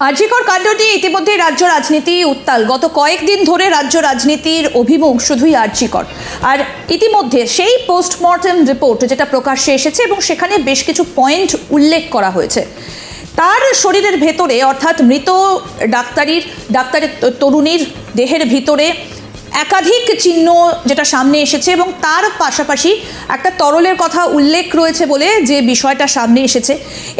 আর্যিকর কাণ্ডটি ইতিমধ্যে রাজ্য রাজনীতি উত্তাল। গত কয়েকদিন ধরে রাজ্য রাজনীতির অভিমুখ শুধুই আর্যিকর। আর ইতিমধ্যে সেই পোস্টমর্টেম রিপোর্ট যেটা প্রকাশ্যে এসেছে এবং সেখানে বেশ কিছু পয়েন্ট উল্লেখ করা হয়েছে। তার শরীরের ভেতরে, অর্থাৎ মৃত ডাক্তারির, ডাক্তারের তরুণীর দেহের ভিতরে একাধিক চিহ্ন যেটা সামনে এসেছে এবং তার পাশাপাশি একটা তরলের কথা উল্লেখ রয়েছে বলে যে বিষয়টা সামনে এসেছে।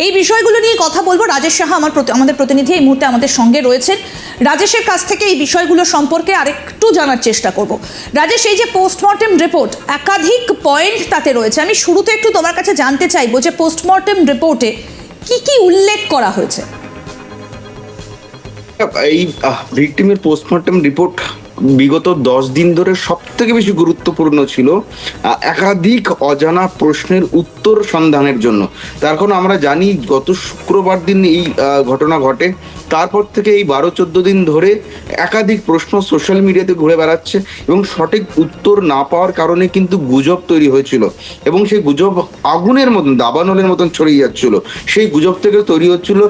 এই বিষয়গুলো নিয়ে কথা বলব। রাজেশ সাহা আমার আমাদের প্রতিনিধি এই মুহূর্তে আমাদের সঙ্গে রয়েছেন। রাজেশের কাছ থেকে এই বিষয়গুলো সম্পর্কে আরেকটু জানার চেষ্টা করব। রাজেশ, এই যে পোস্টমর্টেম রিপোর্ট, একাধিক পয়েন্ট তাতে রয়েছে। আমি শুরুতে একটু তোমার কাছে জানতে চাইব যে পোস্টমর্টেম রিপোর্টে কি কি উল্লেখ করা হয়েছে? এই ভিকটিমের পোস্টমর্টম রিপোর্ট বিগত দশ দিন ধরে সব থেকে বেশি গুরুত্বপূর্ণ ছিল একাধিক অজানা প্রশ্নের উত্তর সন্ধানের জন্য। তার কারণ আমরা জানি গত শুক্রবার দিন এই ঘটনা ঘটে। তারপর থেকে এই বারো চোদ্দ দিন ধরে একাধিক প্রশ্ন সোশ্যাল মিডিয়াতে ঘুরে বেড়াচ্ছে এবং সঠিক উত্তর না পাওয়ার কারণে কিন্তু গুজব তৈরি হয়েছিল এবং সেই গুজব আগুনের মতন, দাবানলের মতন ছড়িয়ে যাচ্ছিল। সেই গুজব থেকে তৈরি হচ্ছিল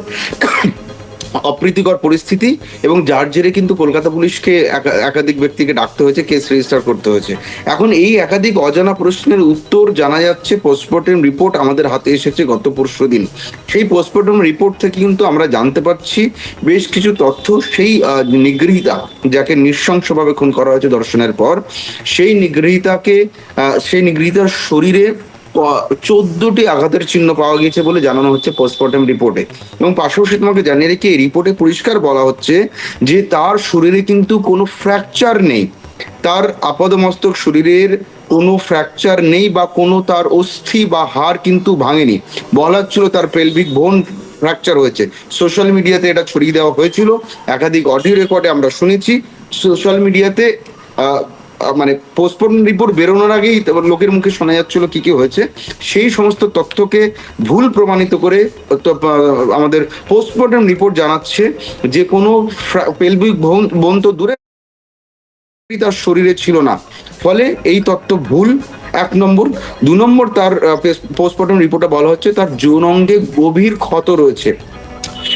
অপ্রীতিকর পরিস্থিতি এবং যার জেরে কিন্তু কলকাতা পুলিশকে একা- একাধিক ব্যক্তিকে ডাকতে হয়েছে, কেস রেজিস্টার করতে হয়েছে। এখন এই একাধিক অজানা প্রশ্নের উত্তর জানা যাচ্ছে পোস্টমর্টেম রিপোর্ট আমাদের হাতে এসেছে গত পরশু দিন। সেই পোস্টমর্টেম রিপোর্ট থেকে কিন্তু আমরা জানতে পারছি বেশ কিছু তথ্য। সেই নিগৃহীতা যাকে নৃশংসভাবে খুন করা হয়েছে দর্শনের পর, সেই নিগৃহীতাকে সেই নিগৃহীতার শরীরে চোদ্দটি আঘাতের চিহ্ন পাওয়া গিয়েছে বলে জানানো হচ্ছে পোস্টমর্টম রিপোর্টে এবং পাশাপাশি তোমাকে জানিয়ে রেখে, এই রিপোর্টে পরিষ্কার বলা হচ্ছে যে তার শরীরে কিন্তু কোনো ফ্র্যাকচার নেই। তার আপাদমস্তক শরীরের কোনো ফ্র্যাকচার নেই বা কোনো তার অস্থি বা হাড় কিন্তু ভাঙেনি। বলা হচ্ছিল তার পেলভিক বোন ফ্র্যাকচার হয়েছে। সোশ্যাল মিডিয়াতে এটা ছড়িয়ে দেওয়া হয়েছিল। একাধিক অডিও রেকর্ডে আমরা শুনেছি। সোশ্যাল মিডিয়াতে মানে পোস্টমর্টম রিপোর্ট বেরোনোর আগেই লোকের মুখে শোনা যাচ্ছিল কি কি হয়েছে। সেই সমস্ত তথ্যকে ভুল প্রমাণিত করে আমাদের পোস্টমর্টম রিপোর্ট জানাচ্ছে যে কোনো পেলভিক বোন তো দূরে তার শরীরে ছিল না। ফলে এই তত্ত্ব ভুল, এক নম্বর। দু নম্বর তার পোস্টমর্টম রিপোর্টে বলা হচ্ছে তার যৌন অঙ্গে গভীর ক্ষত রয়েছে।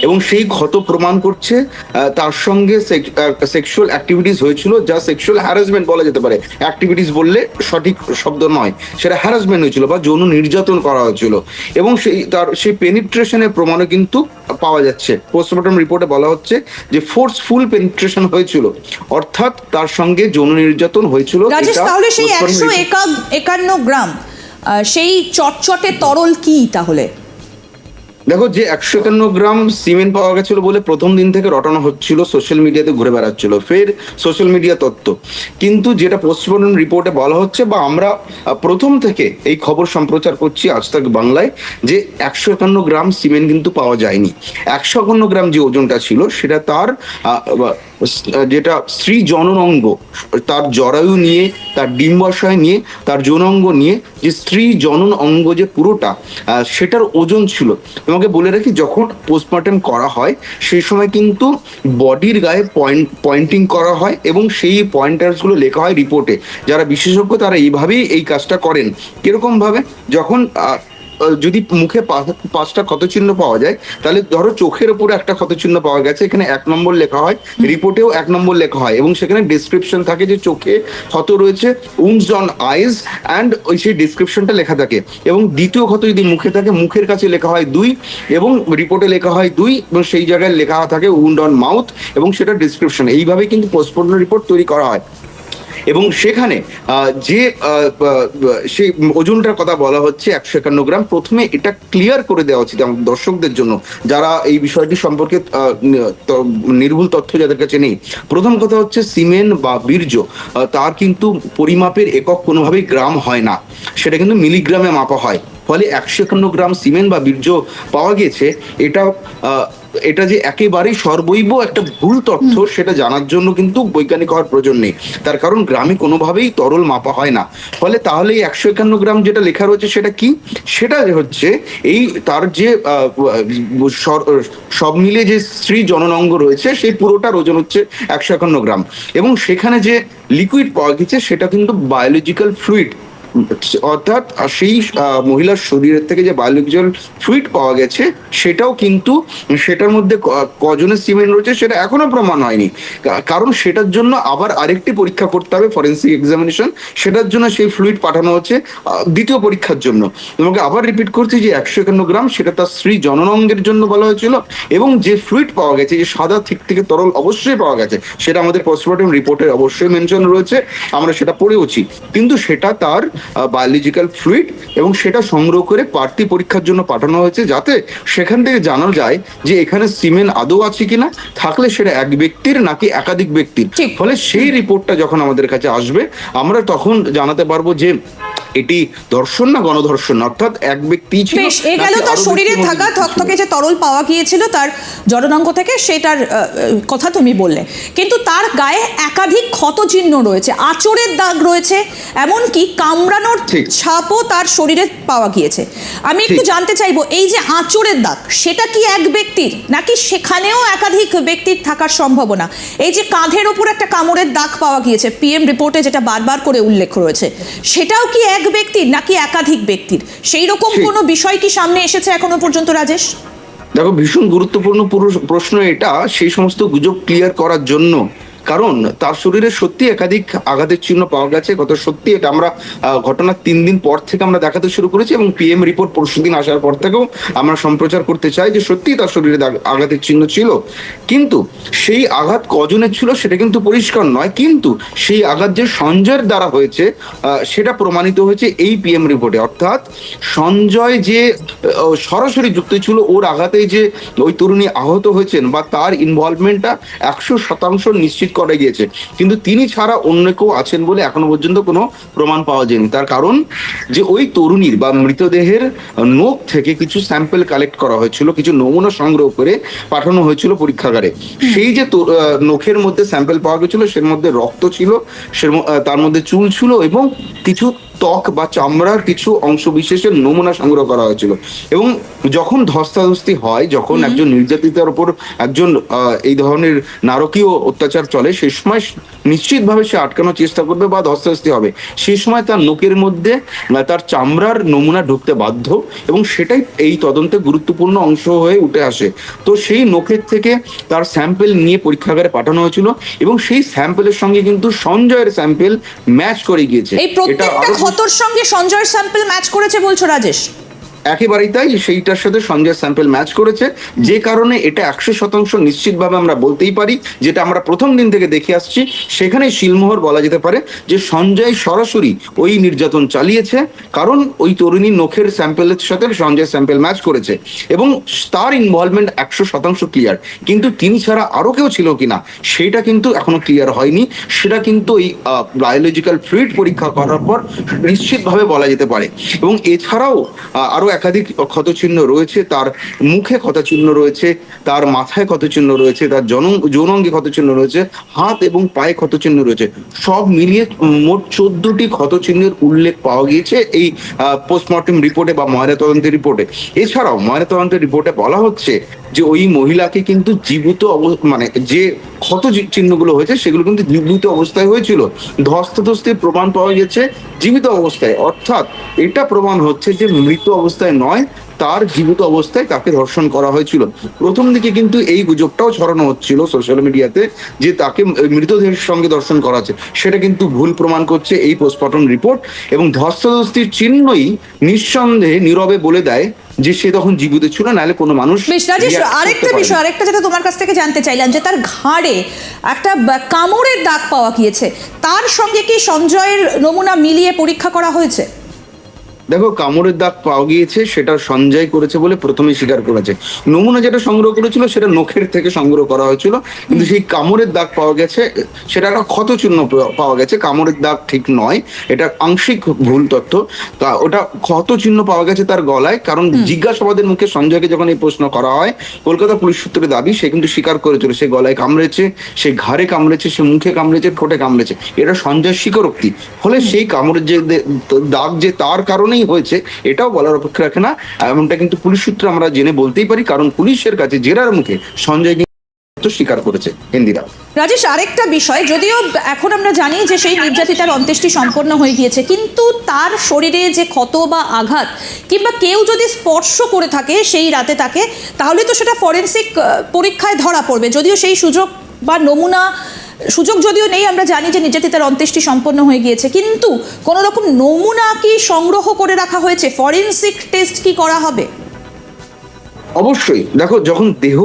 এবং সেই ক্ষত প্রমাণ করছে তার সঙ্গে সেক্সুয়াল অ্যাক্টিভিটিস হয়েছিল যা সেক্সুয়াল হ্যারাসমেন্ট বলা যেতে পারে। অ্যাক্টিভিটিস বললে সঠিক শব্দ নয় সেটা হ্যারাসমেন্ট হয়েছিল বা যৌন নির্যাতন করা হয়েছিল। এবং সেই তার সেই পেনিট্রেশনের প্রমাণও কিন্তু পাওয়া যাচ্ছে। পোস্টমর্টম রিপোর্টে বলা হচ্ছে যে ফোর্সফুল পেনিট্রেশন হয়েছিল অর্থাৎ তার সঙ্গে যৌন নির্যাতন হয়েছিল। তাহলে সেই একশো একান্ন গ্রাম সেই চটচটে তরল কি তাহলে? দেখো যে একশো একান্ন গ্রাম সিমেন্ট পাওয়া গেছিল বলে প্রথম দিন থেকে রটানো হচ্ছিল সোশ্যাল মিডিয়াতে ঘুরে বেড়াচ্ছিল। ফের সোশ্যাল মিডিয়া তত্ত্ব। কিন্তু যেটা পোস্টমর্টম রিপোর্টে বলা হচ্ছে বা আমরা প্রথম থেকে এই খবর সম্প্রচার করছি আজ তাক বাংলায়, যে একশো একান্ন গ্রাম সিমেন্ট কিন্তু পাওয়া যায়নি। একশো একান্ন গ্রাম যে ওজনটা ছিল, সেটা তার যেটা স্ত্রী জনন অঙ্গ তার জরায়ু নিয়ে, তার ডিম্বাশয় নিয়ে, তার যৌনাঙ্গ নিয়ে, যে স্ত্রী জনন অঙ্গ যে পুরোটা সেটার ওজন ছিল। তোমাকে বলে রাখি, যখন পোস্টমর্টম করা হয়, সেই সময় কিন্তু বডির গায়ে পয়েন্ট পয়েন্টিং করা হয় এবং সেই পয়েন্টার্সগুলো লেখা হয় রিপোর্টে যারা বিশেষজ্ঞ, তারা এইভাবেই এই কাজটা করেন। কীরকম ভাবে যখন যদি মুখে পাঁচটা ক্ষতচিহ্ন পাওয়া যায়, তাহলে ধরো চোখের উপরে একটা ক্ষতচিহ্ন পাওয়া গেছে, এখানে এক নম্বর লেখা হয়, রিপোর্টেও এক নম্বর লেখা হয়, এবং সেখানে ডিসক্রিপশন থাকে যে চোখে ক্ষত রয়েছে উমস অন আইজ অ্যান্ড ওই সেই ডিসক্রিপশনটা লেখা থাকে। এবং দ্বিতীয় ক্ষত যদি মুখে থাকে, মুখের কাছে লেখা হয় দুই, এবং রিপোর্টে লেখা হয় দুই, এবং সেই জায়গায় লেখা থাকে উন্ড অন মাউথ এবং সেটা ডিসক্রিপশন এইভাবে কিন্তু পোস্টমর্টম রিপোর্ট তৈরি করা হয়। এবং সেখানে যে সেই ওজনটার কথা বলা হচ্ছে একশো একান্ন গ্রাম, প্রথমে এটা ক্লিয়ার করে দেওয়া উচিত আমাদের দর্শকদের জন্য যারা এই বিষয়টি সম্পর্কে নির্ভুল তথ্য যাদের কাছে নেই। প্রথম কথা হচ্ছে সিমেন্ট বা বীর্য তার কিন্তু পরিমাপের একক কোনোভাবেই গ্রাম হয় না। সেটা কিন্তু মিলিগ্রামে মাপা হয়। ফলে একশো একান্ন গ্রাম সিমেন্ট বা বীর্য পাওয়া গিয়েছে এটা এটা যে একেবারেই সর্বৈব একটা ভুল তথ্য সেটা জানার জন্য কিন্তু বৈজ্ঞানিক হওয়ার প্রয়োজন নেই। তার কারণ গ্রামে কোনোভাবেই তরল মাপা হয় না। ফলে তাহলে এই একশো একান্ন গ্রাম যেটা লেখা রয়েছে সেটা কি? সেটা হচ্ছে এই তার যে সব মিলিয়ে যে স্ত্রী জননাঙ্গ রয়েছে সেই পুরোটার ওজন হচ্ছে একশো একান্ন গ্রাম। এবং সেখানে যে লিকুইড পাওয়া গেছে সেটা কিন্তু বায়োলজিক্যাল ফ্লুইড অর্থাৎ সেই মহিলার শরীরের থেকে যে বায়োলজিক্যাল ফ্লুইড পাওয়া গেছে, সেটাও কিন্তু সেটার মধ্যে কজনের সিমেন্ট রয়েছে, সেটা এখনও প্রমাণ হয়নি। কারণ সেটার জন্য আবার আরেকটি পরীক্ষা করতে হবে ফরেন্সিক এক্সামিনেশন সেটার জন্য সেই ফ্লুইড পাঠানো হচ্ছে দ্বিতীয় পরীক্ষার জন্য। তোমাকে আবার রিপিট করছি যে একশো একান্ন গ্রাম, সেটা তার স্ত্রী জননঙ্গের জন্য বলা হয়েছিল, এবং যে ফ্লুইড পাওয়া গেছে, যে সাদা ঠিক থেকে তরল অবশ্যই পাওয়া গেছে, সেটা আমাদের পোস্টমর্টম রিপোর্টে অবশ্যই মেনশন রয়েছে, আমরা সেটা পড়েওছি। কিন্তু সেটা তার বায়োলজিক্যাল ফ্লুইড এবং সেটা সংগ্রহ করে পার্টি পরীক্ষার জন্য পাঠানো হয়েছে যাতে সেখান থেকে জানা যায় যে এখানে সিমেন আদৌ আছে কিনা থাকলে সেটা এক ব্যক্তির নাকি একাধিক ব্যক্তির। ফলে সেই রিপোর্টটা যখন আমাদের কাছে আসবে আমরা তখন জানাতে পারব যে এটি ধর্ষণ না গণধর্ষণ অর্থাৎ এক ব্যক্তি ছিল এ গেল তার শরীরে থাকা? থকথকে যে তরল পাওয়া গিয়েছিল তার জননাঙ্গ থেকে সেটার কথা তুমি বললে। কিন্তু তার গায়ে একাধিক ক্ষত চিহ্ন রয়েছে আচরের দাগ রয়েছে এমনকি কামড়ানোর ছাপও তার শরীরে পাওয়া গিয়েছে। আমি একটু জানতে চাইব এই যে আচরের দাগ সেটা কি এক ব্যক্তির? নাকি সেখানেও একাধিক ব্যক্তির থাকার সম্ভাবনা? এই যে কাঁধের ওপর একটা কামড়ের দাগ পাওয়া গিয়েছে পিএম রিপোর্টে যেটা বারবার করে উল্লেখ রয়েছে সেটাও কি এক ব্যক্তির নাকি একাধিক ব্যক্তির সেই রকম। কোনো বিষয় কি সামনে এসেছে এখনও পর্যন্ত রাজেশ দেখো ভীষণ গুরুত্বপূর্ণ প্রশ্ন এটা সেই সমস্ত গুজব ক্লিয়ার করার জন্য কারণ তার শরীরে সত্যি একাধিক আঘাতের চিহ্ন পাওয়া গেছে। গত সত্যি এটা আমরা ঘটনার তিন দিন পর থেকে আমরা দেখাতে শুরু করেছি এবং পিএম রিপোর্ট পরশু দিন আসার পর থেকেও আমরা সম্প্রচার করতে চাই যে সত্যি তার শরীরে আঘাতের চিহ্ন ছিল। কিন্তু সেই আঘাত কজনের ছিল সেটা কিন্তু পরিষ্কার নয়। কিন্তু সেই আঘাত যে সঞ্জয়ের দ্বারা হয়েছে সেটা প্রমাণিত হয়েছে এই পিএম রিপোর্টে অর্থাৎ সঞ্জয় যে সরাসরি যুক্ত ছিল, ওর আঘাতে যে ওই তরুণী আহত হয়েছেন বা তার ইনভলভমেন্টটা একশো শতাংশ নিশ্চিত করা গিয়েছে। কিন্তু তিনি ছাড়া অন্য কেউ আছেন বলে এখনও পর্যন্ত কোনো প্রমাণ পাওয়া যায়নি। তার কারণ যে ওই তরুণীর বা মৃতদেহের নখ থেকে কিছু স্যাম্পেল কালেক্ট করা হয়েছিল কিছু নমুনা সংগ্রহ করে পাঠানো হয়েছিল পরীক্ষাগারে। সেই যে নখের মধ্যে স্যাম্পেল পাওয়া গেছিল সের মধ্যে রক্ত ছিল তার মধ্যে চুল ছিল এবং কিছু ত্বক বা চামড়ার কিছু অংশ বিশেষের নমুনা সংগ্রহ করা হয়েছিল। এবং যখন ধস্তাধস্তি হয় যখন একজন নির্যাতিতার উপর একজন এই ধরনের নারকীয় অত্যাচার চলে সে সময় নিশ্চিতভাবে সে আটকানোর চেষ্টা করবে বা ধস্তাধস্তি হবে। সে সময় তার নোকের মধ্যে তার চামড়ার নমুনা ঢুকতে বাধ্য এবং সেটাই এই তদন্তে গুরুত্বপূর্ণ অংশ হয়ে উঠে আসে। তো সেই নোকের থেকে তার স্যাম্পেল নিয়ে পরীক্ষাগারে পাঠানো হয়েছিল এবং সেই স্যাম্পেলের সঙ্গে কিন্তু সঞ্জয়ের স্যাম্পেল ম্যাচ করে গিয়েছে। এটা ক্ষতর সঙ্গে সঞ্জয়ের স্যাম্পল ম্যাচ করেছে বলছো রাজেশ? একেবারেই তাই সেইটার সাথে সঞ্জয় স্যাম্পেল ম্যাচ করেছে। যে কারণে এটা একশো শতাংশ নিশ্চিতভাবে আমরা বলতেই পারি যেটা আমরা প্রথম দিন থেকে দেখে আসছি। সেখানে শিলমোহর বলা যেতে পারে যে সঞ্জয় সরাসরি ওই নির্যাতন চালিয়েছে কারণ ওই তরুণী নখের স্যাম্পেলের সাথে সঞ্জয় স্যাম্পেল ম্যাচ করেছে। এবং তার ইনভলভমেন্ট একশো শতাংশ ক্লিয়ার কিন্তু তিনি ছাড়া আরও কেউ ছিল কিনা সেটা কিন্তু এখনও ক্লিয়ার হয়নি। সেটা কিন্তু এই বায়োলজিক্যাল ফ্লুইড পরীক্ষা করার পর নিশ্চিতভাবে বলা যেতে পারে। এবং এছাড়াও আহ, আরও একাধিক ক্ষতচিহ্ন রয়েছে, তার মুখে ক্ষতচিহ্ন রয়েছে, তার মাথায় ক্ষতচিহ্ন রয়েছে, তার জন, যৌনঙ্গে ক্ষতচিহ্ন রয়েছে, হাত এবং পায়ে ক্ষতচিহ্ন রয়েছে। সব মিলিয়ে মোট চোদ্দটি ক্ষতচিহ্নের উল্লেখ পাওয়া গিয়েছে এই পোস্টমর্টম রিপোর্টে বা ময়নাতদন্তের রিপোর্টে এছাড়াও ময়নাতদন্তের রিপোর্টে বলা হচ্ছে যে ওই মহিলাকে কিন্তু জীবিত মানে যে ক্ষত চিহ্নগুলো হয়েছে সেগুলো কিন্তু জীবিত অবস্থায় হয়েছিল। ধস্তাধস্তির প্রমাণ পাওয়া গেছে জীবিত অবস্থায়। অর্থাৎ এটা প্রমাণ হচ্ছে যে মৃত অবস্থায় নয় তার জীবিত অবস্থায় তাকে ধর্ষণ করা হয়েছিল। প্রথম দিকে কিন্তু এই গুজবটাও ছড়ানো হচ্ছিল সোশ্যাল মিডিয়াতে যে তাকে মৃতদেহের সঙ্গে দর্শন করা আছে সেটা কিন্তু ভুল প্রমাণ করছে এই পোস্টমর্টম রিপোর্ট এবং ধস্তাধস্তির চিহ্নই নিঃসন্দেহে নীরবে বলে দেয় যে সে তখন জীবিত ছিল নাহলে কোনো মানুষ আরেকটা বিষয় আরেকটা যেটা তোমার কাছ থেকে জানতে চাইলাম যে তার ঘাড়ে একটা কামড়ের দাগ পাওয়া গিয়েছে তার সঙ্গে কি সঞ্জয়ের নমুনা মিলিয়ে পরীক্ষা করা হয়েছে? দেখো কামড়ের দাগ পাওয়া গিয়েছে সেটা সঞ্জয় করেছে বলে প্রথমে স্বীকার করেছে। নমুনা যেটা সংগ্রহ করেছিল সেটা নখের থেকে সংগ্রহ করা হয়েছিল। কিন্তু সেই কামড়ের দাগ পাওয়া গেছে সেটা একটা ক্ষত চিহ্ন পাওয়া গেছে। কামড়ের দাগ ঠিক নয় এটা আংশিক ভুল তথ্য। তা ওটা ক্ষত চিহ্ন পাওয়া গেছে তার গলায় কারণ জিজ্ঞাসাবাদের মুখে সঞ্জয়কে যখন এই প্রশ্ন করা হয় কলকাতা পুলিশ সূত্রে দাবি সে কিন্তু স্বীকার করেছিল সে গলায় কামড়েছে সে ঘাড়ে কামড়েছে সে মুখে কামড়েছে ঠোঁটে কামড়েছে। এটা সঞ্জয় স্বীকারোক্তি। ফলে সেই কামড়ের যে দাগ যে তার কারণেই হয়েছে, এটাও বলার অপেক্ষা রাখে না। এমনটা কিন্তু পুলিশ সূত্রে আমরা জেনে বলতেই পারি, কারণ পুলিশের কাছে জেরার মুখে সঞ্জয় স্বীকার করেছে হিন্দিরা। রাজেশ, আরেকটা বিষয়, যদিও এখন আমরা জানি যে সেই নির্যাতিতার অন্ত্যেষ্টি সম্পন্ন হয়ে গিয়েছে, কিন্তু তার শরীরে যে ক্ষত বা আঘাত, কিংবা কেউ যদি স্পর্শ করে থাকে সেই রাতে তাকে, তাহলে তো সেটা ফরেন্সিক পরীক্ষায় ধরা পড়বে। যদিও সেই সুযোগ বা নমুনা সুযোগ যদিও নেই, আমরা জানি যে নির্যাতিতার অন্ত্যেষ্টি সম্পন্ন হয়ে গিয়েছে, কিন্তু কোনো রকম নমুনা কি সংগ্রহ করে রাখা হয়েছে? ফরেন্সিক টেস্ট কি করা হবে? অবশ্যই। দেখো, যখন দেহ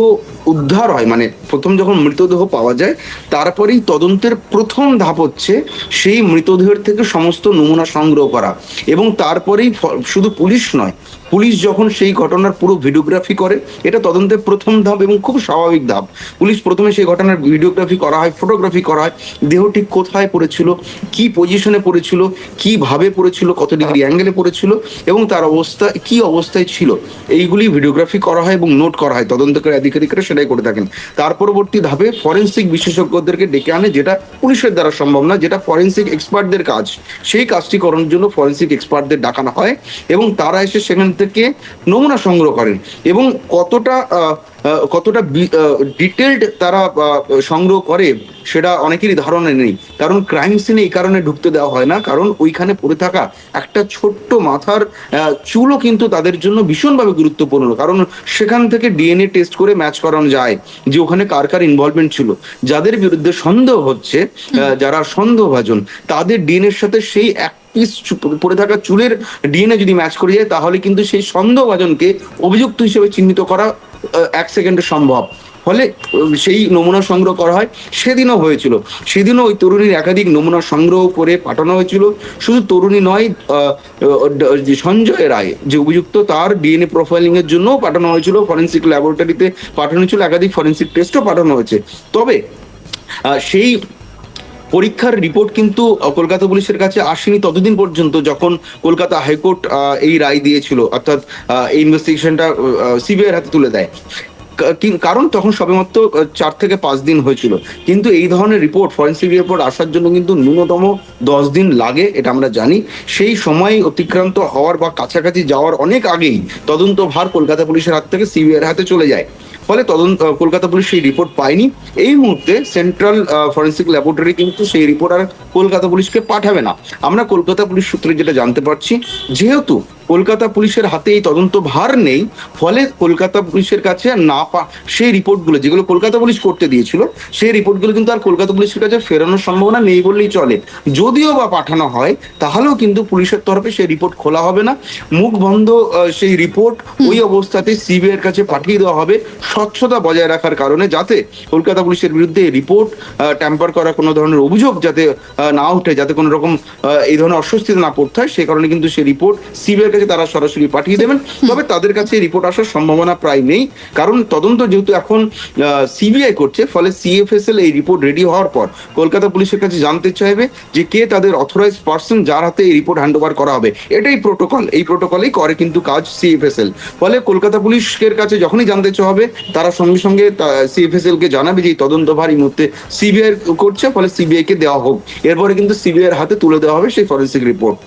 উদ্ধার হয় মানে প্রথম যখন মৃতদেহ পাওয়া যায়, তারপরেই তদন্তের প্রথম ধাপ হচ্ছে সেই মৃতদেহের থেকে সমস্ত নমুনা সংগ্রহ করা এবং তারপরেই শুধু পুলিশ নয় পুলিশ যখন সেই ঘটনার পুরো ভিডিওগ্রাফি করে, এটা তদন্তের প্রথম ধাপ এবং খুব স্বাভাবিক ধাপ। পুলিশ প্রথমে সেই ঘটনার ভিডিওগ্রাফি করা হয়, ফটোগ্রাফি করা হয় দেহ ঠিক কোথায় পড়েছিল, কি পজিশনে পড়েছিল, কীভাবে পড়েছিল, কত ডিগ্রি অ্যাঙ্গেলে পড়েছিল এবং তার অবস্থা, কি অবস্থায় ছিল, এইগুলি ভিডিওগ্রাফি করা হয় এবং নোট করা হয়, তদন্তকারী আধিকারিকরা সেটাই করে থাকেন। তার পরবর্তী ধাপে ফরেন্সিক বিশেষজ্ঞদেরকে ডেকে আনে, যেটা পুলিশের দ্বারা সম্ভব না, যেটা ফরেন্সিক এক্সপার্টদের কাজ। সেই কাজটি করার জন্য ফরেন্সিক এক্সপার্টদের ডাকানো হয় এবং তারা এসে সেখান থেকে নমুনা সংগ্রহ করেন এবং কতটা কতটা ডিটেলড তারা সংগ্রহ করে সেটা অনেকেরই ধারণা নেই। কারণ ক্রাইম সিনে এই কারণে ঢুকতে দেওয়া হয় না, কারণ ওইখানে পড়ে থাকা একটা ছোট্ট মাথার চুলও কিন্তু তাদের জন্য ভীষণভাবে গুরুত্বপূর্ণ। কারণ সেখান থেকে ডিএনএ টেস্ট করে ম্যাচ করানো যায় যে ওখানে কার কার ইনভলভমেন্ট ছিল। যাদের বিরুদ্ধে সন্দেহ হচ্ছে যারা সন্দেহভাজন, তাদের ডিএনএর সাথে সেই এক পিস পড়ে থাকা চুলের ডিএনএ যদি ম্যাচ করে যায়, তাহলে কিন্তু সেই সন্দেহভাজনকে অভিযুক্ত হিসেবে চিহ্নিত করা এক সেকেন্ডে সম্ভব। ফলে সেই নমুনা সংগ্রহ করা হয়। সেদিনও হয়েছিল। সেদিনও ওই তরুণীর একাধিক নমুনা সংগ্রহ করে পাঠানো হয়েছিল। শুধু তরুণী নয় সঞ্জয় রায়, যে অভিযুক্ত, তার ডিএনএ প্রোফাইলিং এর জন্যও পাঠানো হয়েছিল। ফরেন্সিক ল্যাবরেটরিতে পাঠানো হয়েছিল। একাধিক ফরেন্সিক টেস্টও পাঠানো হয়েছে। তবে সেই পরীক্ষার রিপোর্ট কিন্তু কলকাতা পুলিশের কাছে আসেনি ততদিন পর্যন্ত, যখন কলকাতা হাইকোর্ট এই রায় দিয়েছিল। অর্থাৎ এই ইনভেস্টিগেশনটা সিবিআইয়ের হাতে তুলে দেয়। কারণ তখন সবেমাত্র চার থেকে পাঁচ দিন হয়েছিল। কিন্তু এই ধরনের রিপোর্ট ফরেন্সিক রিপোর্ট আসার জন্য কিন্তু ন্যূনতম দশ দিন লাগে, এটা আমরা জানি। সেই সময় অতিক্রান্ত হওয়ার বা কাছাকাছি যাওয়ার অনেক আগেই তদন্ত ভার কলকাতা পুলিশের হাত থেকে সিবিআইয়ের হাতে চলে যায়। ফলে তদন্ত কলকাতা পুলিশ সেই রিপোর্ট পায়নি। এই মুহূর্তে সেন্ট্রাল ফরেন্সিক ল্যাবরেটরি কিন্তু সেই রিপোর্ট আর কলকাতা পুলিশকে পাঠাবে না। আমরা কলকাতা পুলিশ সূত্রে যেটা জানতে পারছি, যেহেতু কলকাতা পুলিশের হাতে এই তদন্ত ভার নেই ফলে কলকাতা পুলিশের কাছে না পা সেই রিপোর্টগুলো যেগুলো কলকাতা পুলিশ করতে দিয়েছিল সেই রিপোর্টগুলো কিন্তু আর কলকাতা পুলিশের কাছে ফেরানোর সম্ভাবনা নেই বললেই চলে। যদিও বা পাঠানো হয় তাহলেও কিন্তু পুলিশের তরফে সেই রিপোর্ট খোলা হবে না। মুখ বন্ধ সেই রিপোর্ট ওই অবস্থাতে সিবিআই এর কাছে পাঠিয়ে দেওয়া হবে স্বচ্ছতা বজায় রাখার কারণে যাতে কলকাতা পুলিশের বিরুদ্ধে রিপোর্ট ট্যাম্পার করা কোনো ধরনের অভিযোগ যাতে না ওঠে যাতে কোনো রকম এই ধরনের অস্বস্তিতে না পড়তে হয় সে কারণে কিন্তু সেই রিপোর্ট সিবিআই এর কাছে তারা সরাসরি পাঠিয়ে দেবেন। তবে তাদের কাছে রিপোর্ট আসার সম্ভাবনা প্রায় নেই। কারণ তদন্ত যেহেতু এখন সিবিআই করছে, ফলে সিএফএসএল এই রিপোর্ট রেডি হওয়ার পর কলকাতা পুলিশের কাছে জানতে চাইবে যে কে তাদের অথরাইজ পার্সন যার হাতে এই রিপোর্ট হ্যান্ড ওভার করা হবে। এটাই প্রোটোকল এই প্রোটোকলেই করে কিন্তু কাজ সিএফএসএল ফলে কলকাতা পুলিশের কাছে যখনই জানতে চাওয়া তারা সঙ্গে সঙ্গে সিএফএসএল কে জানাবে যে তদন্তভার এই মুহূর্তে সিবিআই করছে, ফলে সিবিআই কে দেওয়া হোক। এরপরে কিন্তু সিবিআই এর হাতে তুলে দেওয়া হবে সেই ফরেন্সিক রিপোর্ট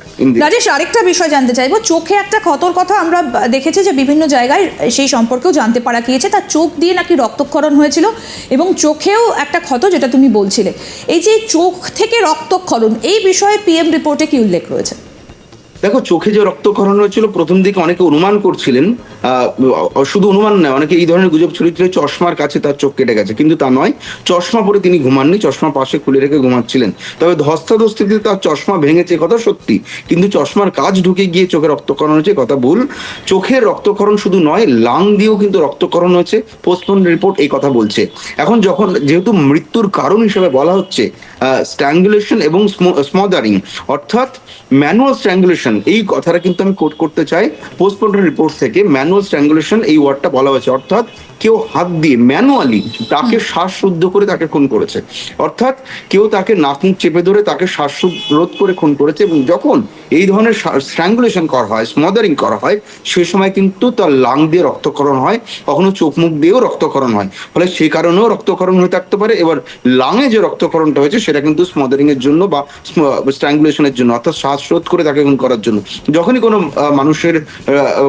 রাজেশ, আরেকটা বিষয় জানতে চাইব। চোখে একটা ক্ষতর কথা আমরা দেখেছি যে বিভিন্ন জায়গায় সেই সম্পর্কেও জানতে পারা গিয়েছে। তার চোখ দিয়ে নাকি রক্তক্ষরণ হয়েছিল এবং চোখেও একটা ক্ষত, যেটা তুমি বলছিলে। এই যে চোখ থেকে রক্তক্ষরণ, এই বিষয়ে পিএম রিপোর্টে কি উল্লেখ রয়েছে? দেখো, চোখে যে রক্তক্ষরণ হয়েছিল, প্রথম দিকে অনেকে অনুমান করছিলেন শুধু অনুমান নয়, অনেকে এই ধরনের গুজব ছড়িয়েছিল চশমার কাছে তার চোখ কেটে গেছে, কিন্তু তা নয়, চশমা পরে তিনি ঘুমাননি, চশমা পাশে খুলে রেখে ঘুমাচ্ছিলেন। তবে ধস্তাধস্তিতে তার চশমা ভেঙেছে কথা সত্যি, কিন্তু চশমার কাজ ঢুকে গিয়ে চোখে রক্তক্ষরণ হয়েছে কথা ভুল। চোখের রক্তক্ষরণ শুধু নয়, লাং দিয়েও কিন্তু রক্তক্ষরণ হয়েছে, পোস্টমর্টম রিপোর্ট এই কথা বলছে। এখন যখন, যেহেতু মৃত্যুর কারণ হিসেবে বলা হচ্ছে স্ট্র্যাঙ্গুলেশন এবং স্মদারিং অর্থাৎ ম্যানুয়াল স্ট্র্যাঙ্গুলেশন এই কথাটা কিন্তু আমি কোট করতে চাই পোস্টমর্টম রিপোর্ট থেকে ম্যানুয়াল স্ট্র্যাঙ্গুলেশন এই ওয়ার্ডটা বলা হয়েছে। অর্থাৎ কেউ হাত দিয়ে ম্যানুয়ালি তাকে শ্বাসরুদ্ধ করে তাকে খুন করেছে। অর্থাৎ কেউ তাকে নাক মুখ চেপে ধরে তাকে শ্বাসরোধ করে খুন করেছে এবং যখন এই ধরনের স্ট্র্যাঙ্গুলেশন করা হয় স্মদারিং করা হয় সে সময় কিন্তু তার লাং দিয়ে রক্তকরণ হয় কখনো চোখ মুখ দিয়েও রক্তকরণ হয়। ফলে সেই কারণেও রক্তকরণ হয়ে থাকতে পারে। এবার লাঙে যে রক্তকরণটা হয়েছে সেটা কিন্তু স্মদারিং এর জন্য বা স্ট্র্যাঙ্গুলেশনের জন্য অর্থাৎ শ্বাসরোধ করে তাকে খুন করার জন্য। যখনই কোনো মানুষের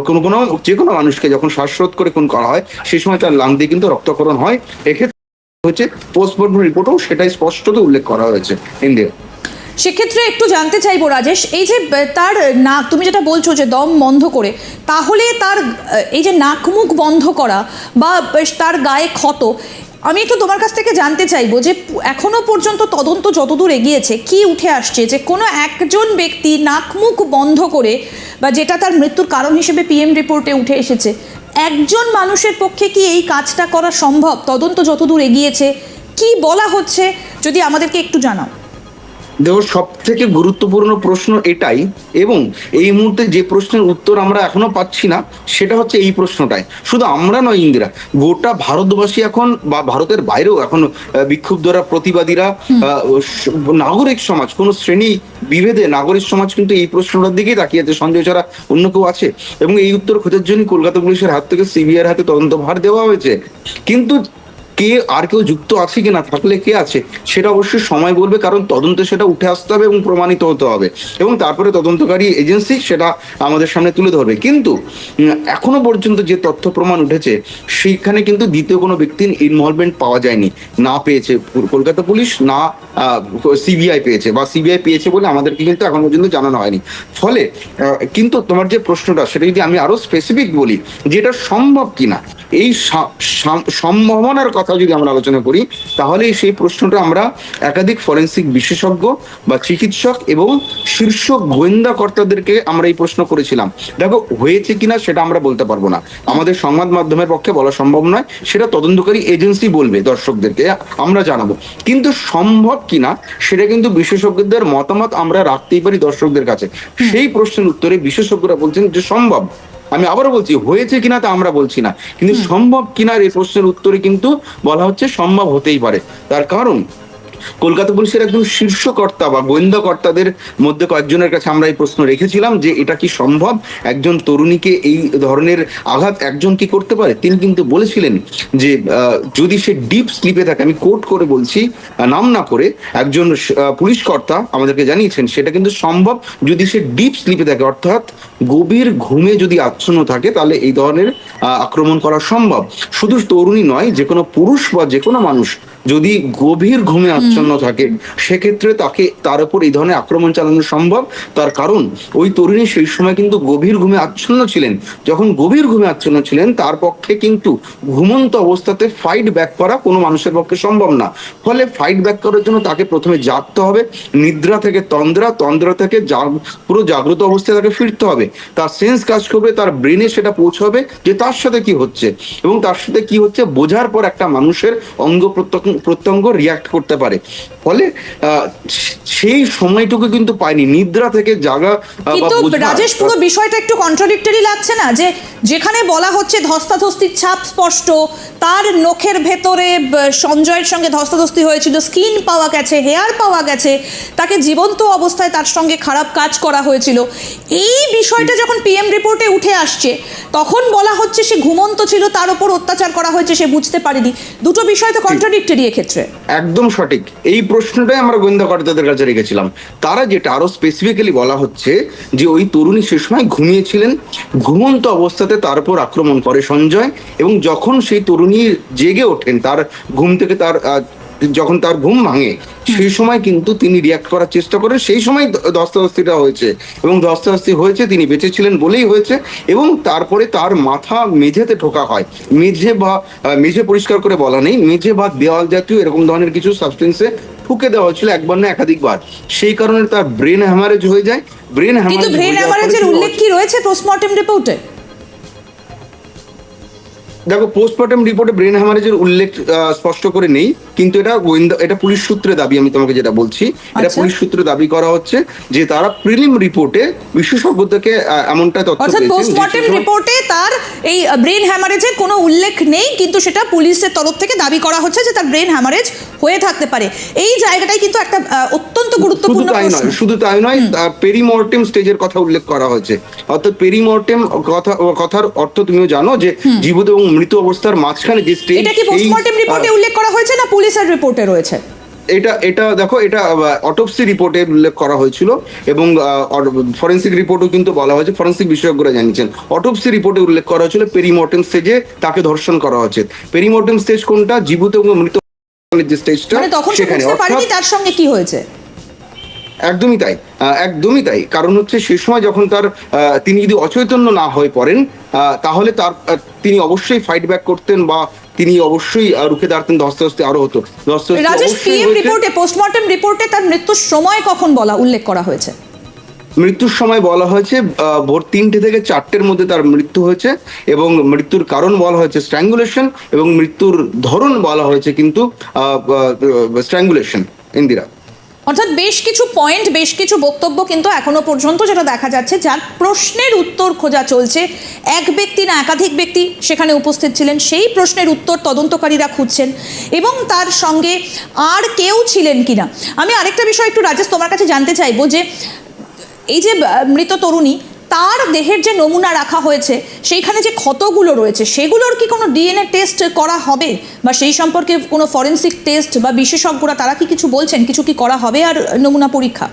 কোনো কোনো যে কোনো মানুষকে যখন শ্বাসরোধ করে খুন করা হয় সেই সময় তার লাং দিয়ে কিন্তু রক্তক্ষরণ হয়। এক্ষেত্রে হচ্ছে পোস্টমর্টম রিপোর্টেও সেটাই স্পষ্টত উল্লেখ করা হয়েছে ইন্ডিয়া সেক্ষেত্রে একটু জানতে চাইব, রাজেশ, এই যে তার নাক, তুমি যেটা বলছো যে দম বন্ধ করে, তাহলে তার এই যে নাক মুখ বন্ধ করা বা তার গায়ে ক্ষত, আমি একটু তোমার কাছ থেকে জানতে চাইব যে এখনও পর্যন্ত তদন্ত যতদূর এগিয়েছে, কি উঠে আসছে যে কোনো একজন ব্যক্তি নাক মুখ বন্ধ করে বা যেটা তার মৃত্যুর কারণ হিসেবে পিএম রিপোর্টে উঠে এসেছে একজন মানুষের পক্ষে কি এই কাজটা করা সম্ভব? তদন্ত যতদূর এগিয়েছে, কি বলা হচ্ছে, যদি আমাদেরকে একটু জানাও। দেখো সব থেকে গুরুত্বপূর্ণ প্রশ্ন এটাই এবং এই মুহূর্তে যে প্রশ্নের উত্তর আমরা এখনও পাচ্ছি না সেটা হচ্ছে এই প্রশ্নটাই। শুধু আমরা নয় ইন্দিরা গোটা ভারতবাসী এখন বা ভারতের বাইরেও এখন বিক্ষুব্ধরা প্রতিবাদীরা নাগরিক সমাজ কোন শ্রেণি বিভেদে নাগরিক সমাজ কিন্তু এই প্রশ্নটার দিকেই তাকিয়ে আছে। সঞ্জয় ছাড়া অন্য কেউ আছে? এবং এই উত্তর খোঁজার জন্য কলকাতা পুলিশের হাত থেকে সিবিআই হাতে তদন্ত ভার দেওয়া হয়েছে। কিন্তু কে আর কেউ যুক্ত আছে কি না থাকলে কে আছে, সেটা অবশ্যই সময় বলবে, কারণ তদন্তে সেটা উঠে আসতে হবে এবং প্রমাণিত হতে হবে। এবং তারপরে তদন্তকারী এজেন্সি সেটা আমাদের সামনে তুলে ধরবে। কিন্তু এখনও পর্যন্ত যে তথ্য প্রমাণ উঠেছে, সেইখানে কিন্তু দ্বিতীয় কোনো ব্যক্তির ইনভলভমেন্ট পাওয়া যায়নি। না পেয়েছে কলকাতা পুলিশ, না সিবিআই পেয়েছে বা সিবিআই পেয়েছে বলে আমাদেরকে কিন্তু এখন পর্যন্ত জানানো হয়নি। ফলে কিন্তু তোমার যে প্রশ্নটা, সেটা যদি আমি আরও স্পেসিফিক বলি, যে এটা সম্ভব কিনা, এই সম্ভাবনার কথা যদি আমরা আলোচনা করি তাহলে সেই প্রশ্নটা আমরা একাধিক ফরেন্সিক বিশেষজ্ঞ বা চিকিৎসক এবং শীর্ষ গোয়েন্দা কর্তাদেরকে আমরা এই প্রশ্ন করেছিলাম। দেখো হয়েছে কিনা সেটা আমরা বলতে পারব না। আমাদের সংবাদ মাধ্যমের পক্ষে বলা সম্ভব নয় সেটা তদন্তকারী এজেন্সি বলবে দর্শকদেরকে আমরা জানাব। কিন্তু সম্ভব কিনা সেটা কিন্তু বিশেষজ্ঞদের মতামত আমরা রাখতেই পারি দর্শকদের কাছে। সেই প্রশ্নের উত্তরে বিশেষজ্ঞরা বলছেন যে সম্ভব। আমি আবারও বলছি হয়েছে কিনা তা আমরা বলছি না। কিন্তু সম্ভব কিনা এই প্রশ্নের উত্তরে কিন্তু বলা হচ্ছে সম্ভব হতেই পারে। তার কারণ কলকাতা পুলিশের একজন শীর্ষ কর্তা বা গোয়েন্দা কর্তাদের মধ্যে কয়েকজনের কাছে আমরা এই প্রশ্ন রেখেছিলাম যে এটা কি সম্ভব? একজন তরুণীকে এই ধরনের আঘাত একজন কি করতে পারে? তিনি কিন্তু বলেছিলেন যে যদি সে ডিপ স্লিপে থাকে, আমি কোট করে বলছি, নাম না করে একজন পুলিশ কর্তা আমাদেরকে জানিয়েছেন, সেটা কিন্তু সম্ভব যদি সে ডিপ স্লিপে থাকে। অর্থাৎ গভীর ঘুমে যদি আচ্ছন্ন থাকে, তাহলে এই ধরনের আক্রমণ করা সম্ভব। শুধু তরুণী নয়, যে কোনো পুরুষ বা যে কোনো মানুষ যদি গভীর ঘুমে আচ্ছন্ন থাকে সেক্ষেত্রে তাকে তার উপর এই ধরনের আক্রমণ চালানো সম্ভব। তার কারণ ওই তরুণী সেই সময় কিন্তু গভীর ঘুমে আচ্ছন্ন ছিলেন। যখন গভীর ঘুমে আচ্ছন্ন ছিলেন তার পক্ষে কিন্তু ঘুমন্ত অবস্থাতে ফাইট ব্যাক করা কোনো মানুষের পক্ষে সম্ভব না। ফলে ফাইট ব্যাক করার জন্য তাকে প্রথমে জাগতে হবে নিদ্রা থেকে তন্দ্রা তন্দ্রা থেকে পুরো জাগ্রত অবস্থায় তাকে ফিরতে হবে। তার সেন্স কাজ করবে তার ব্রেনে সেটা পৌঁছবে যে তার সাথে কি হচ্ছে। এবং তার সাথে কি হচ্ছে বোঝার পর একটা মানুষের অঙ্গ প্রত্যঙ্গ প্রত্যঙ্গ রিয়াক্ট করতে পারে। ফলে সেই সময়টুকু কিন্তু পায়নি। নিদ্রা থেকে জাগা কিন্তু রাজেশ পুরো বিষয়টা একটু কন্ট্রাডিক্টরি লাগছে না? যে যেখানে বলা হচ্ছে ধস্তাধস্তির ছাপ স্পষ্ট তার নখের ভেতরে সঞ্জয়ের সঙ্গে ধস্তাধস্তি হয়েছিল স্কিন পাওয়া গেছে হেয়ার পাওয়া গেছে তাকে জীবন্ত অবস্থায় তার সঙ্গে খারাপ কাজ করা হয়েছিল। এই বিষয়টা যখন পিএম রিপোর্টে উঠে আসছে তখন বলা হচ্ছে সে ঘুমন্ত ছিল তার উপর অত্যাচার করা হয়েছে সে বুঝতে পারেনি। দুটো বিষয় তো কন্ট্রাডিক্টরি এক্ষেত্রে? একদম সঠিক। এই প্রশ্নটাই আমরা গোয়েন্দা কর্তাদের কাছে রেখেছিলাম। তারা যেটা আরও স্পেসিফিক্যালি বলা হচ্ছে যে ওই তরুণী সে সময় ঘুমিয়েছিলেন, ঘুমন্ত অবস্থাতে তার উপর আক্রমণ করে সঞ্জয় এবং যখন সেই তরুণী জেগে ওঠেন, তার ঘুম থেকে তার যখন তার ঘুম ভাঙে সেই সময় কিন্তু তিনি রিয়াক্ট করার চেষ্টা করেন। সেই সময় ধস্তাধস্তিটা হয়েছে এবং ধস্তাধস্তি হয়েছে তিনি বেঁচে ছিলেন বলেই হয়েছে এবং তারপরে তার মাথা মেঝেতে ঠোকা হয়। মেঝে বা মেঝে পরিষ্কার করে বলা নেই। মেঝে বা দেওয়াল জাতীয় এরকম ধরনের কিছু সাবস্টেন্সে ঠুকে দেওয়া হয়েছিল একবার না একাধিকবার। সেই কারণে তার ব্রেন হ্যামারেজ হয়ে যায়। ব্রেন হ্যামারেজ ব্রেন অ্যাভারেজের উল্লেখ কি রয়েছে পোস্টমর্টেম রিপোর্টে দেখো পোস্টমর্টম রিপোর্টে ব্রেন হ্যামারেজের উল্লেখ স্পষ্ট করে নেই কিন্তু এটা গোয়েন্দা এটা পুলিশ সূত্রে দাবি আমি তোমাকে যেটা বলছি। এটা আচ্ছা। পুলিশ সূত্রে দাবি করা হচ্ছে যে তারা প্রিলিম রিপোর্টে বিশেষজ্ঞ থেকে আহ, এমনটা তথ্য অর্থাৎ পোস্টমর্টেম রিপোর্টে তার এই ব্রেন হ্যামারেজের কোনো উল্লেখ নেই কিন্তু সেটা পুলিশের তরফ থেকে দাবি করা হচ্ছে যে তার ব্রেন হ্যামারেজ হয়ে থাকতে পারে। এই জায়গাটাই কিন্তু একটা অত্যন্ত গুরুত্বপূর্ণ প্রশ্ন। শুধু তাই নয় পেরিমর্টেম স্টেজের কথা উল্লেখ করা হয়েছে। অর্থাৎ পেরিমর্টেম কথা কথার অর্থ তুমিও জানো যে জীবিত এবং মৃত অবস্থার মাঝখানে যে স্টেজ এটা কি পোস্টমর্টেম রিপোর্টে উল্লেখ করা হয়েছে না পুলিশের রিপোর্টে রয়েছে? এটা এটা দেখো এটা অটোপসি রিপোর্টে উল্লেখ করা হয়েছিল এবং ফরেন্সিক রিপোর্টও কিন্তু বলা হয়েছে ফরেন্সিক বিশেষজ্ঞরা জানিয়েছেন। অটোপসি রিপোর্টে উল্লেখ করা হয়েছিল পেরিমর্টেম স্টেজে তাকে ধর্ষণ করা হয়েছে। পেরিমর্টেম স্টেজ কোনটা? জীবিত এবং মৃত যে স্টেজটা মানে তখন সেখানে। তার সঙ্গে কি হয়েছে। একদমই তাই একদমই তাই। কারণ হচ্ছে সে সময় যখন তার তিনি যদি অচৈতন্য না হয়ে পড়েন তাহলে তার তিনি অবশ্যই ফাইট ব্যাক করতেন বা তিনি অবশ্যই রুখে দাঁড়াতেন ধস্তে ধস্তে আরও হতো। রাজেশ পিএম রিপোর্টে পোস্টমর্টেম রিপোর্টে তার মৃত্যুর সময় কখন বলা উল্লেখ করা হয়েছে? মৃত্যুর সময় বলা হয়েছে ভোর তিনটে থেকে চারটের মধ্যে তার মৃত্যু হয়েছে এবং মৃত্যুর কারণ বলা হয়েছে স্ট্র্যাঙ্গুলেশন এবং মৃত্যুর ধরন বলা হয়েছে কিন্তু স্ট্র্যাঙ্গুলেশন ইন্দিরা। অর্থাৎ বেশ কিছু পয়েন্ট বেশ কিছু বক্তব্য কিন্তু এখনও পর্যন্ত যেটা দেখা যাচ্ছে, যার প্রশ্নের উত্তর খোঁজা চলছে। এক ব্যক্তি না একাধিক ব্যক্তি সেখানে উপস্থিত ছিলেন, সেই প্রশ্নের উত্তর তদন্তকারীরা খুঁজছেন এবং তার সঙ্গে আর কেউ ছিলেন কিনা। আমি আরেকটা বিষয় একটু রাজেশ, তোমার কাছে জানতে চাইব যে, এই যে মৃত তরুণী তার দেহের যে নমুনা রাখা হয়েছে, সেইখানে যে ক্ষতগুলো রয়েছে, সেগুলোর কি কোনো ডিএনএ টেস্ট করা হবে? বা সেই সম্পর্কে কোনো ফরেন্সিক টেস্ট বা বিশেষজ্ঞরা তারা কি কিছু বলছেন? কিছু কি করা হবে আর নমুনা পরীক্ষা?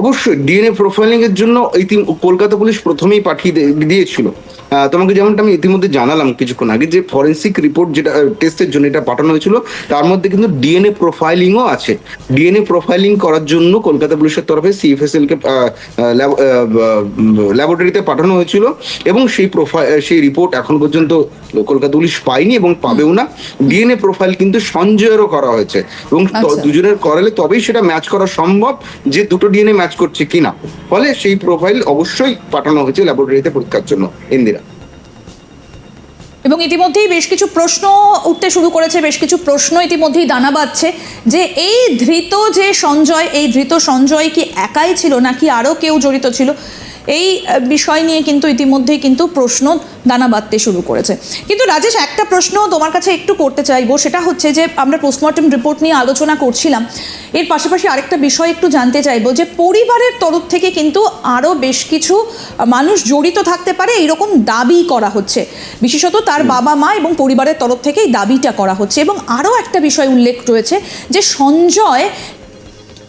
অবশ্যই ডিএনএ প্রোফাইলিং এর জন্য এই কলকাতা পুলিশ প্রথমেই পাঠিয়ে দিয়েছিল। তোমাকে যেমনটা আমি ইতিমধ্যে জানালাম কিছুক্ষণ আগে যে ফরেন্সিক রিপোর্ট যেটা টেস্টের জন্য এটা পাঠানো হয়েছিল তার মধ্যে কিন্তু ডিএনএ প্রোফাইলিংও আছে। ডিএনএ প্রোফাইলিং করার জন্য কলকাতা পুলিশের তরফে সিএফএসএল কে ল্যাবরেটরিতে পাঠানো হয়েছিল এবং সেই প্রোফাইল সেই রিপোর্ট এখন পর্যন্ত কলকাতা পুলিশ পায়নি এবং পাবেও না। ডিএনএ প্রোফাইল কিন্তু সঞ্জয়েরও করা হয়েছে এবং আচ্ছা। দুজনের করালে তবেই সেটা ম্যাচ করা সম্ভব যে দুটো ডিএনএ ম্যাচ করছে কিনা। ফলে সেই প্রোফাইল অবশ্যই পাঠানো হয়েছে ল্যাবরেটরিতে পরীক্ষার জন্য ইন্দিরা এবং ইতিমধ্যেই বেশ কিছু প্রশ্ন উঠতে শুরু করেছে, বেশ কিছু প্রশ্ন ইতিমধ্যেই দানা বাঁধছে যে এই ধৃত যে সঞ্জয়, এই ধৃত সঞ্জয় কি একাই ছিল নাকি আরও কেউ জড়িত ছিল? এই বিষয় নিয়ে কিন্তু ইতিমধ্যেই কিন্তু প্রশ্ন দানা বাঁধতে শুরু করেছে। কিন্তু রাজেশ একটা প্রশ্ন তোমার কাছে একটু করতে চাইব সেটা হচ্ছে যে আমরা পোস্টমর্টম রিপোর্ট নিয়ে আলোচনা করছিলাম। এর পাশাপাশি আরেকটা বিষয় একটু জানতে চাইব যে পরিবারের তরফ থেকে কিন্তু আরও বেশ কিছু মানুষ জড়িত থাকতে পারে এইরকম দাবি করা হচ্ছে। বিশেষত তার বাবা মা এবং পরিবারের তরফ থেকে এই দাবিটা করা হচ্ছে। এবং আরও একটা বিষয় উল্লেখ রয়েছে যে সঞ্জয়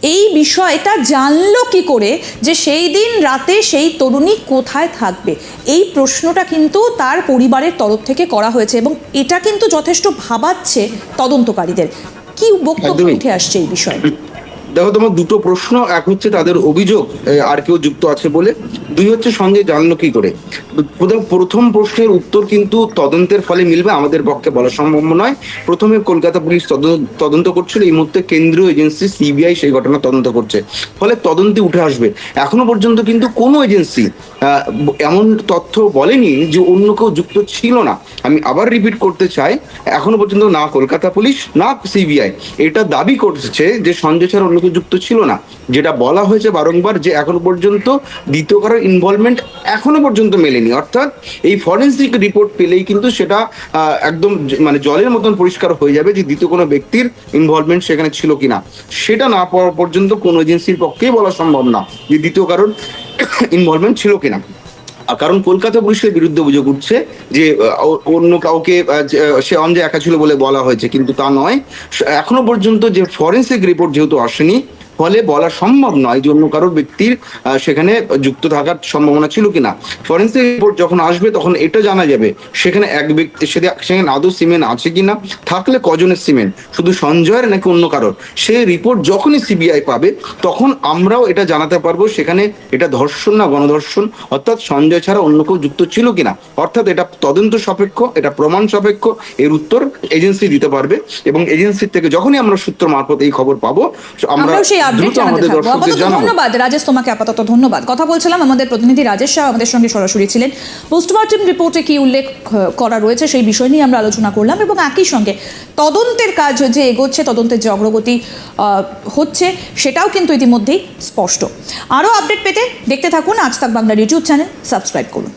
এই বিষয়টা জানলো কি করে যে সেই দিন রাতে সেই তরুণী কোথায় থাকবে? এই প্রশ্নটা কিন্তু তার পরিবারের তরফ থেকে করা হয়েছে এবং এটা কিন্তু যথেষ্ট ভাবাচ্ছে তদন্তকারীদের। কি বক্তব্য উঠে আসছে এই বিষয়ে? দেখো তোমার দুটো প্রশ্ন, এক হচ্ছে তাদের অভিযোগ আর কেউ যুক্ত আছে বলে। দুই হচ্ছে সঞ্জয় জানলো কি করে। প্রথম- প্রশ্নের উত্তর কিন্তু তদন্তের ফলে মিলবে, আমাদের পক্ষে বলা সম্ভব নয়। প্রথমে কলকাতা পুলিশ তদন্ত করছিল, এই মুহূর্তে কেন্দ্রীয় এজেন্সি সিবিআই সেই ঘটনা তদন্ত করছে। ফলে তদন্তে উঠে আসবে। এখনও পর্যন্ত কিন্তু কোনো এজেন্সি এমন তথ্য বলেনি যে অন্য কেউ যুক্ত ছিল না। আমি আবার রিপিট করতে চাই, এখনও পর্যন্ত না কলকাতা পুলিশ, না সিবিআই। এটা দাবি করছে যে সঞ্জয় ছাড়া কেউ যুক্ত ছিল না। যেটা বলা হয়েছে বারংবার যে এখনও পর্যন্ত দ্বিতীয় কারোর ইনভলভমেন্ট এখনও পর্যন্ত মেলেনি। অর্থাৎ এই ফরেন্সিক রিপোর্ট পেলেই কিন্তু সেটা একদম মানে জলের মতন পরিষ্কার হয়ে যাবে যে দ্বিতীয় কোনো ব্যক্তির ইনভলভমেন্ট সেখানে ছিল কিনা। সেটা না পাওয়া পর্যন্ত কোনো এজেন্সির পক্ষেই বলা সম্ভব না যে দ্বিতীয় কারণ ইনভলভমেন্ট ছিল কিনা। কারণ কলকাতা পুলিশের বিরুদ্ধে অভিযোগ উঠছে যে অন্য কাউকে সে অঞ্জয় একা ছিল বলে বলা হয়েছে, কিন্তু তা নয়। এখনও পর্যন্ত যে ফরেন্সিক রিপোর্ট যেহেতু আসেনি ফলে বলা সম্ভব নয় যে অন্য কারোর ব্যক্তির সেখানে যুক্ত থাকার সম্ভাবনা ছিল কিনা। ফরেন্সিক রিপোর্ট যখন আসবে, তখন এটা জানা যাবে সেখানে এক ব্যক্তি সেখানে আদৌ সিমেন্ট আছে কিনা, থাকলে কজনের সিমেন্ট, শুধু সঞ্জয়ের নাকি অন্য কারোর? সেই রিপোর্ট যখনই সিবিআই পাবে, তখন আমরাও এটা জানাতে পারব সেখানে এটা ধর্ষণ না গণধর্ষণ, অর্থাৎ সঞ্জয় ছাড়া অন্য কেউ যুক্ত ছিল কিনা। অর্থাৎ এটা তদন্ত সাপেক্ষ, এটা প্রমাণ সাপেক্ষ, এর উত্তর এজেন্সি দিতে পারবে এবং এজেন্সির থেকে যখনই আমরা সূত্র মারফত এই খবর পাবো, আমরা আপডেট জানাতে থাকব। আপাতত ধন্যবাদ। রাজেশ তোমাকে আপাতত ধন্যবাদ। কথা বলছিলাম আমাদের প্রতিনিধি রাজেশ শাহ আমাদের সঙ্গে সরাসরি ছিলেন। পোস্টমর্টম রিপোর্টে কি উল্লেখ করা রয়েছে সেই বিষয় নিয়ে আমরা আলোচনা করলাম এবং একই সঙ্গে তদন্তের কাজ যে এগোচ্ছে তদন্তের যে অগ্রগতি হচ্ছে সেটাও কিন্তু ইতিমধ্যেই স্পষ্ট। আরও আপডেট পেতে দেখতে থাকুন আজ তাক বাংলার ইউটিউব চ্যানেল। সাবস্ক্রাইব করুন।